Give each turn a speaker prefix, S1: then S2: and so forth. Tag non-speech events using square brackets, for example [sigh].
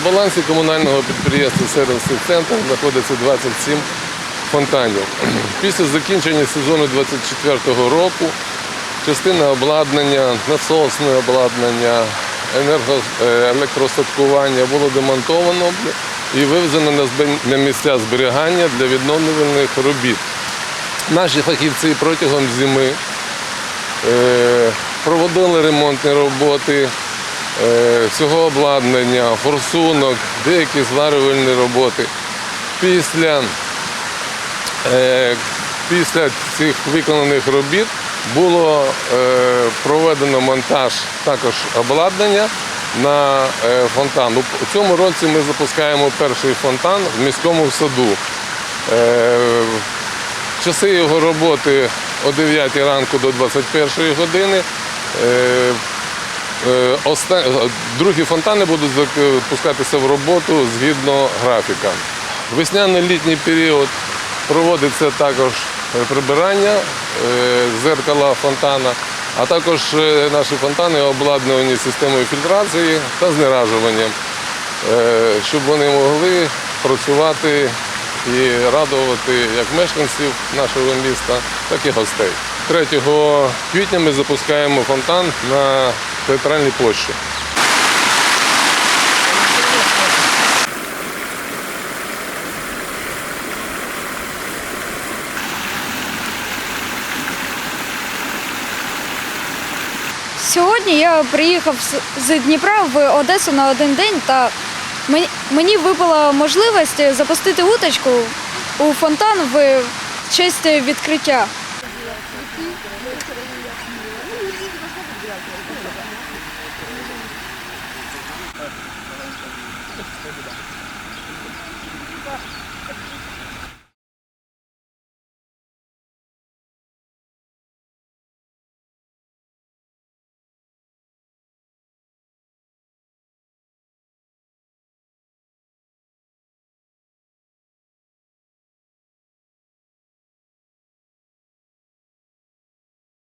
S1: балансі комунального підприємства сервісний центр знаходиться 27 фонтанів. [clears throat] Після закінчення сезону 24 року частина обладнання, насосне обладнання, енерго, е, електростаткування було демонтовано і вивезено на місця зберігання для відновлювальних робіт. Наші фахівці протягом зими е, проводили ремонтні роботи е, цього обладнання, форсунок, деякі зварювальні роботи. Після, е, після цих виконаних робіт було е, проведено монтаж також обладнання на е, фонтан. У цьому році ми запускаємо перший фонтан в міському саду. Е, Часи його роботи о 9 ранку до 21 години. Е, е, е, Другі фонтани будуть запускатися в роботу згідно графіка. Весняно-літній період проводиться також е, прибирання е, зеркала фонтана, а також е, наші фонтани обладнані системою фільтрації та знеражуванням, е, щоб вони могли працювати і радувати як мешканців нашого міста, так і гостей. 3 квітня ми запускаємо фонтан на театральній площі.
S2: Сьогодні я приїхав з Дніпра в Одесу на один день, та мені випала можливість запустити уточку у фонтан в честь відкриття.